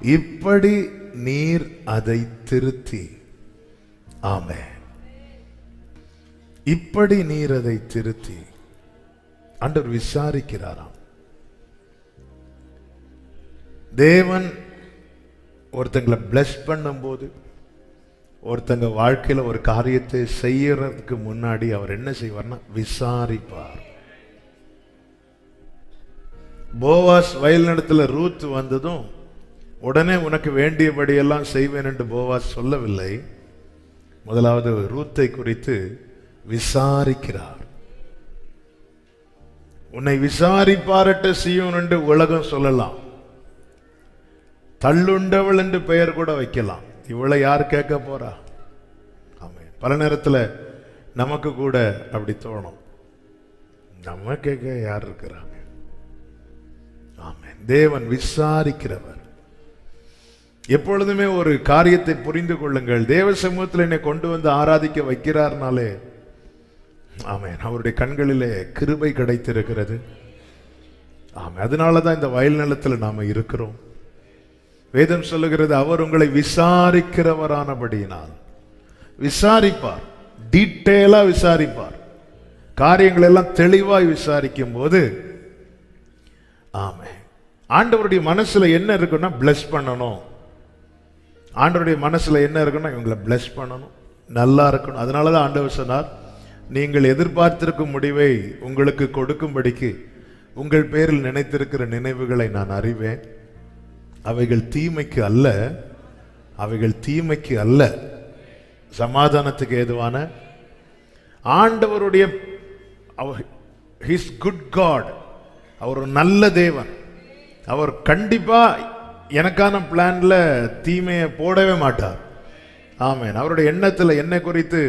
இப்படி நீர் அதை திருத்தி. ஆமே இப்படி நீர் அதை திருத்தி. ஆண்டவர் விசாரிக்கிறாராம். தேவன் ஒருத்தங்களை பிளஸ் பண்ணும்போது ஒருத்தங்க வாழ்க்கையில ஒரு காரியத்தை செய்யறதுக்கு முன்னாடி அவர் என்ன செய்வார்னா விசாரிப்பார். போவாஸ் வயல் நடத்துல ரூத் வந்ததும் உடனே உனக்கு வேண்டியபடியெல்லாம் செய்வேன் என்று போவாஸ் சொல்லவில்லை. முதலாவது ரூத்தை குறித்து விசாரிக்கிறார். உன்னை விசாரிப்பாரட்ட செய்யும் என்று உலகம் சொல்லலாம். தள்ளுண்டவள் என்று பெயர் கூட வைக்கலாம். இவளை யார் கேட்க போறா? ஆமே பல நேரத்தில் நமக்கு கூட அப்படி தோணும். நம்ம கேட்க யார் இருக்கிறாங்க? ஆமே தேவன் விசாரிக்கிறவர். எப்பொழுதுமே ஒரு காரியத்தை புரிந்து கொள்ளுங்கள். தேவ சமூகத்தில் என்னை கொண்டு வந்து ஆராதிக்க வைக்கிறார்னாலே ஆமேன். அவருடைய கண்களிலே கிருபை கிடைத்திருக்கிறது. ஆமே அதனால தான் இந்த வயல் நிலத்தில் நாம் இருக்கிறோம். வேதம் சொல்லுகிறது அவர் உங்களை விசாரிக்கிறவரானபடியினால். விசாரிப்பார். டீட்டெயிலாக விசாரிப்பார். காரியங்கள் எல்லாம் தெளிவாய் விசாரிக்கும் போது ஆமே ஆண்டவருடைய மனசுல என்ன இருக்குன்னா பிளஸ் பண்ணணும். ஆண்டருடைய மனசில் என்ன இருக்குன்னா இவங்களை பிளஸ் பண்ணணும் நல்லா இருக்கணும். அதனால தான் ஆண்டவர் சொன்னார் நீங்கள் எதிர்பார்த்திருக்கும் முடிவை உங்களுக்கு கொடுக்கும்படிக்கு உங்கள் பேரில் நினைத்திருக்கிற நினைவுகளை நான் அறிவேன். அவைகள் தீமைக்கு அல்ல அவைகள் தீமைக்கு அல்ல. சமாதானத்துக்கு ஏதுவான ஆண்டவருடைய ஹிஸ் குட் காட் அவர் ஒரு நல்ல தேவன். அவர் கண்டிப்பாக எனக்கான பிளான்ல தீமையை போடவே மாட்டார். ஆமேன். அவருடைய எண்ணத்தில் என்னை குறித்து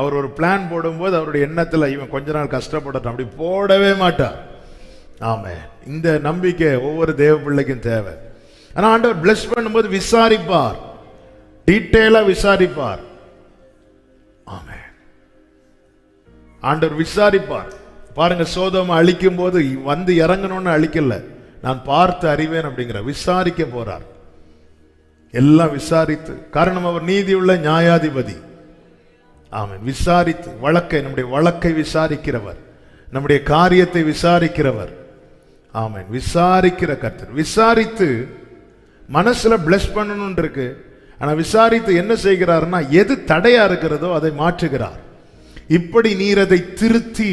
அவர் ஒரு பிளான் போடும்போது அவருடைய எண்ணத்தில் இவன் கொஞ்ச நாள் கஷ்டப்படட்டும். அப்படி போடவே மாட்டார். ஆமே இந்த நம்பிக்கை ஒவ்வொரு தேவ பிள்ளைக்கும் தேவை. ஆனால் ஆண்டவர் பிளஸ் பண்ணும்போது விசாரிப்பார். டீட்டெயிலாக விசாரிப்பார். ஆமே ஆண்டவர் விசாரிப்பார். பாருங்க சோதம் அழிக்கும் போது வந்து இறங்கணும்னு அழிக்கல. நான் பார்த்து அறிவேன் அப்படிங்கிற விசாரிக்க போறார். எல்லாம் விசாரித்து காரணம் அவர் நீதியுள்ள நியாயாதிபதி. ஆமாம் விசாரித்து வழக்கை நம்முடைய வழக்கை விசாரிக்கிறவர். நம்முடைய காரியத்தை விசாரிக்கிறவர். ஆமாம் விசாரிக்கிற கர்த்தர். விசாரித்து மனசுல பிளஸ் பண்ணணும் இருக்கு. ஆனா விசாரித்து என்ன செய்கிறார்னா எது தடையா இருக்கிறதோ அதை மாற்றுகிறார். இப்படி நீர் அதை திருத்தி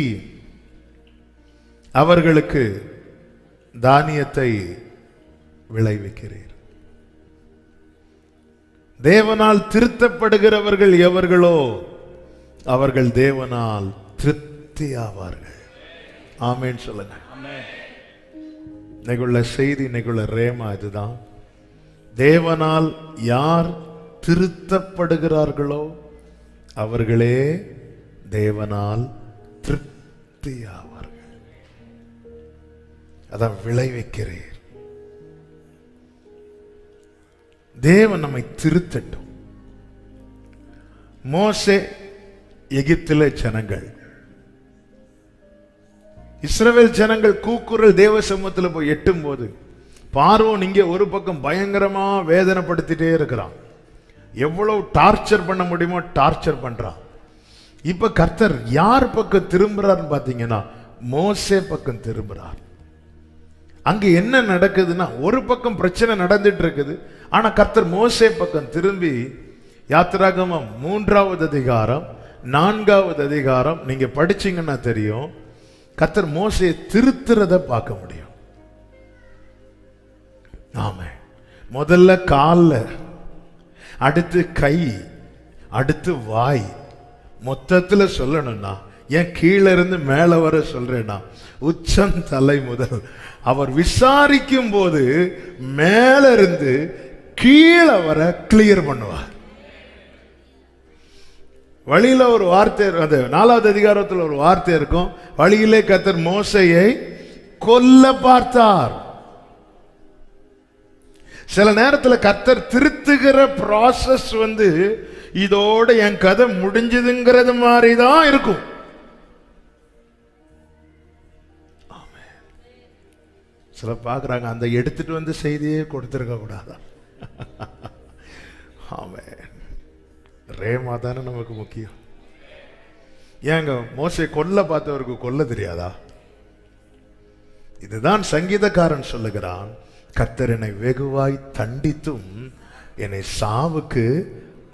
அவர்களுக்கு தானியத்தை விளைவிக்கிறீர். தேவனால் திருத்தப்படுகிறவர்கள் எவர்களோ அவர்கள் தேவனால் திருப்தி ஆவார்கள் ஆமேன்னு சொல்லுங்க. இன்னைக்குள்ள செய்தி இன்னைக்குள்ள ரேமா இதுதான். தேவனால் யார் திருத்தப்படுகிறார்களோ அவர்களே தேவனால் திருப்தியாவார் அதை அதான் விளைவிக்கிறீர். தேவன் நம்மை திருத்தட்டும். மோசே எகிப்தில ஜனங்கள். இஸ்ரவேல் ஜனங்கள் கூக்குரல் தேவ சமூகத்தில் போய் எட்டும் போது பார்வோன் இங்கே ஒரு பக்கம் பயங்கரமா வேதனைப்படுத்திட்டே இருக்கிறான். எவ்வளவு டார்ச்சர் பண்ண முடியுமோ டார்ச்சர் பண்றான். இப்ப கர்த்தர் யார் பக்கம் திரும்புறாருன்னு பாத்தீங்கன்னா மோசே பக்கம் திரும்புறார். அங்கே என்ன நடக்குதுன்னா ஒரு பக்கம் பிரச்சனை நடந்துட்டு இருக்குது ஆனால் கர்த்தர் மோசே பக்கம் திரும்பி யாத்திராகமம் மூன்றாவது அதிகாரம் நான்காவது அதிகாரம் நீங்கள் படிச்சீங்கன்னா தெரியும் கர்த்தர் மோசையை திருத்துறத பார்க்க முடியும். ஆம. முதல்ல காலில் அடுத்து கை அடுத்து வாய் மொத்தத்தில் சொல்லணும்னா ஏன் கீழே இருந்து மேலே வர சொல்றேன்னா உச்சம் தலை முதல். அவர் விசாரிக்கும் போது மேல இருந்து கீழே வர கிளியர் பண்ணுவார். வழியில ஒரு வார்த்தை அது நாலாவது அதிகாரத்தில் ஒரு வார்த்தை இருக்கும். வழியிலே கத்தர் மோசையை கொல்ல பார்த்தார். சில நேரத்தில் கத்தர் திருத்துகிற ப்ராசஸ் வந்து இதோட என் கதை முடிஞ்சதுங்கிறது மாதிரி தான் இருக்கும். சில பார்க்குறாங்க அந்த எடுத்துட்டு வந்து செய்தியே கொடுத்துருக்க கூடாதா? ஆமென் ரேமா தானே நமக்கு முக்கியம். ஏங்க மோசை கொல்ல பார்த்தவருக்கு கொல்ல தெரியாதா? இதுதான் சங்கீதக்காரன் சொல்லுகிறான் கத்தர் என்னை வெகுவாய் தண்டித்தும் என்னை சாவுக்கு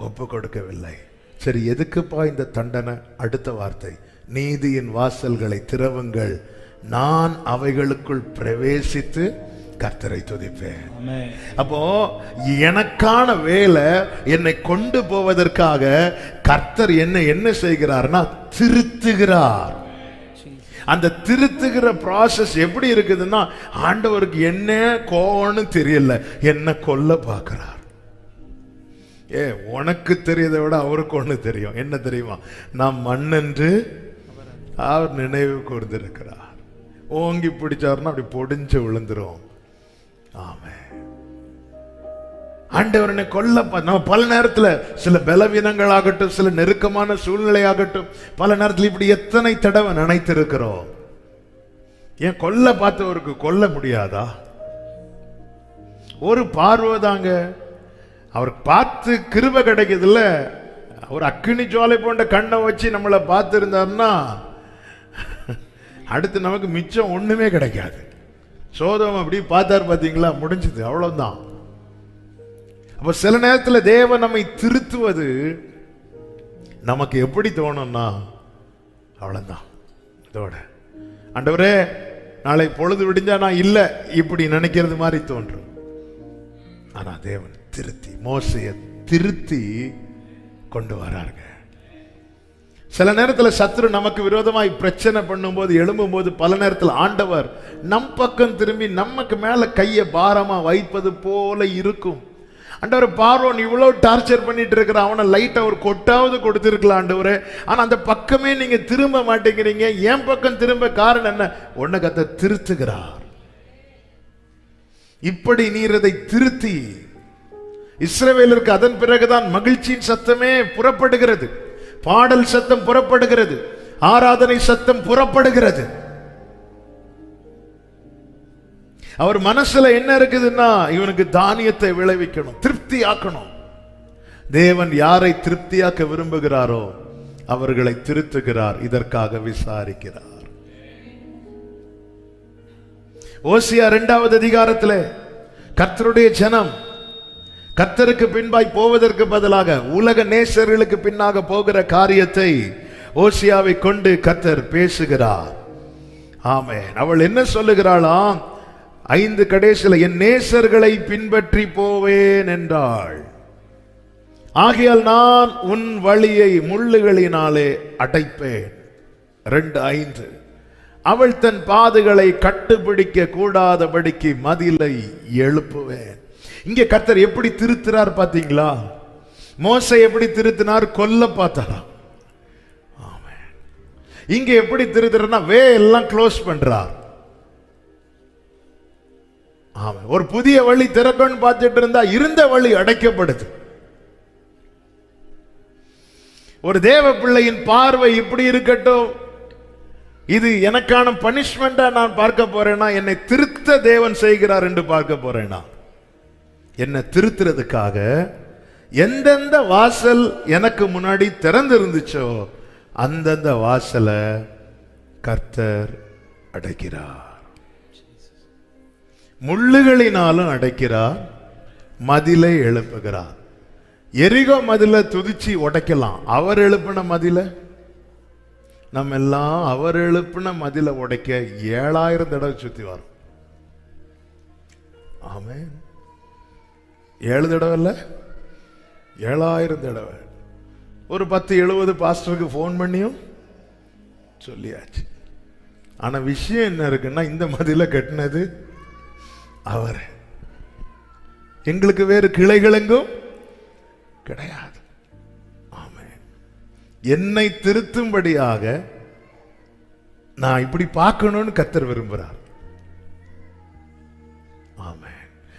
ஒப்பு கொடுக்கவில்லை. சரி எதுக்குப்பா இந்த தண்டனை? அடுத்த வார்த்தை நீதியின் வாசல்களை திறவுங்கள் நான் அவைகளுக்குள் பிரவேசித்து கர்த்தரை துதிப்பேன். அப்போ எனக்கான வேலை என்னை கொண்டு போவதற்காக கர்த்தர் என்ன என்ன செய்கிறார்னா திருத்துகிறார். அந்த திருத்துகிற process எப்படி இருக்குதுன்னா ஆண்டவருக்கு என்ன கோவம்னு தெரியல. என்ன கொல்ல பார்க்கிறார். ஏ உனக்கு தெரியதை விட அவருக்கு ஒண்ணு தெரியும். என்ன தெரியுமா? நாம் மண்ணென்று அவர் நினைவு கூர்ந்திருக்கிறார் ஓங்கி பிடிச்சாருன்னா அப்படி பொடிஞ்சு விழுந்துரும். ஆமென். ஆண்டவரனை கொல்ல நம்ம பல நேரத்தில் சில பலவீனங்கள் ஆகட்டும் சில நெருக்கமான சூழ்நிலை ஆகட்டும் பல நேரத்தில் இப்படி எத்தனை தடவை நினைத்திருக்கிறோம். ஏன் கொல்ல பார்த்தவருக்கு கொல்ல முடியாதா? ஒரு பார்வை தாங்க. அவர் பார்த்து கிருப கிடைக்குதுல்ல. அவர் அக்கினி ஜுவாலை போன்ற கண்ணை வச்சு நம்மளை பார்த்துருந்தாருன்னா அடுத்து நமக்கு மிச்சம் ஒன்றுமே கிடைக்காது. சோதம் அப்படி பார்த்தார் பார்த்தீங்களா? முடிஞ்சது. அவ்வளோதான் அப்போ சில நேரத்தில் தேவன் நம்மை திருத்துவது நமக்கு எப்படி தோணும்னா அவ்வளோதான் இதோட. ஆண்டவரே நாளை பொழுது விடிஞ்சா நான் இல்லை இப்படி நினைக்கிறது மாதிரி தோன்றும். ஆனால் தேவன் திருத்தி மோசையை திருத்தி கொண்டு வராருங்க. சில நேரத்தில் சத்ரு நமக்கு விரோதமாய் பிரச்சனை பண்ணும்போது எழும்பும்போது பல நேரத்தில் ஆண்டவர் நம் பக்கம் திரும்பி நமக்கு மேலே கையை பாரமாக வைப்பது போல இருக்கும். ஆண்டவர் பார்வன் இவ்வளோ டார்ச்சர் பண்ணிட்டு இருக்கிற அவனை லைட்டை ஒரு கொட்டாவது கொடுத்துருக்கலாம் ஆண்டவர். ஆனால் அந்த பக்கமே நீங்கள் திரும்ப மாட்டேங்கிறீங்க. என் பக்கம் திரும்ப காரணம் என்ன? ஒன்றை கத்த திருத்துகிறார். இப்படி நீர் அதை திருத்தி இஸ்ரேவேலருக்கு அதன் பிறகுதான் மகிழ்ச்சியின் சத்தமே புறப்படுகிறது. பாடல் சத்தம் புறப்படுகிறது. ஆராதனை சத்தம் புறப்படுகிறது. அவர் மனசுல என்ன இருக்குதுன்னா இவனுக்கு தானியத்தை விளைவிக்கணும் திருப்தி ஆக்கணும் தேவன் யாரை திருப்தியாக்க விரும்புகிறாரோ அவர்களை திருத்துகிறார் இதற்காக விசாரிக்கிறார். ஓசியா இரண்டாவது அதிகாரத்திலே கர்த்தருடைய ஜனம் கத்தருக்கு பின்பாய் போவதற்கு பதிலாக உலக நேசர்களுக்கு பின்னாக போகிற காரியத்தை ஓசியாவை கொண்டு கத்தர் பேசுகிறார். ஆமே அவள் என்ன சொல்லுகிறாளாம் ஐந்து கடைசியில் என் நேசர்களை பின்பற்றி போவேன் என்றாள். ஆகையால் நான் உன் வழியை முள்ளுகளினாலே அடைப்பேன். ரெண்டு ஐந்து. அவள் தன் பாதுகளை கட்டுப்பிடிக்க கூடாதபடிக்கு மதிலை எழுப்புவேன். இங்கே கர்த்தர் எப்படி திருத்துறார் பார்த்தீங்களா மோசை எப்படி திருத்தினார்? கொல்ல பார்த்தாரா இங்க எப்படி திருத்துறனா வே எல்லாம் க்ளோஸ் பண்றார். ஆமா ஒரு புதிய வழி திறக்கணும்னு பார்த்துட்டு இருந்தா இருந்த வழி அடைக்கப்படுது. ஒரு தேவ பிள்ளையின் பார்வை இப்படி இருக்கட்டும். இது எனக்கான பனிஷ்மெண்டா நான் பார்க்க போறேன்னா என்னை திருத்த தேவன் செய்கிறார் என்று பார்க்க போறேனா? என்னை திருத்துறதுக்காக எந்தெந்த வாசல் எனக்கு முன்னாடி திறந்து இருந்துச்சோ அந்தந்த வாசலை கர்த்தர் அடைக்கிறார். முள்ளுகளினாலும் அடைக்கிறார் மதிலை எழுப்புகிறார். எரிகோ மதில துதிச்சு உடைக்கலாம். அவர் எழுப்பின மதில? நம்ம எல்லாம் அவர் எழுப்பின மதில உடைக்க ஏழாயிரம் தடவை சுத்தி வரோம். ஆமென். ஏழு தடவை இல்லை? ஏழாயிரம் தடவை. ஒரு பத்து எழுபது பாஸ்டருக்கு ஃபோன் பண்ணியும் சொல்லியாச்சு. ஆனால் விஷயம் என்ன இருக்குன்னா இந்த மதியில் கட்டினது அவர். எங்களுக்கு வேறு கிளைகளெங்கும் கிடையாது. ஆமென். என்னை திருத்தும்படியாக நான் இப்படி பார்க்கணும்னு கத்தர் விரும்புகிறார்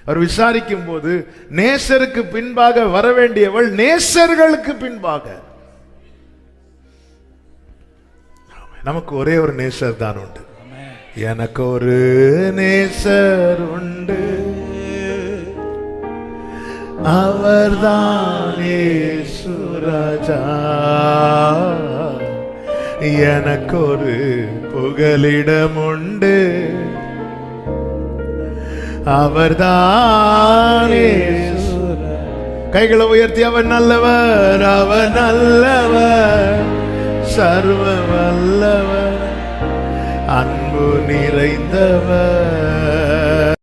அவர் விசாரிக்கும் போது நேசருக்கு பின்பாக வர வேண்டியவள் நேசர்களுக்கு பின்பாக. நமக்கு ஒரே ஒரு நேசர் தான் உண்டு. எனக்கு ஒரு நேசர் உண்டு. அவர்தானே சுராஜா எனக்கொரு புகலிடம் உண்டு அவர்தானே. கைகளை உயர்த்தி அவர் நல்லவர் அவர் நல்லவர் சர்வ வல்லவர் அன்பு நிறைந்தவர்.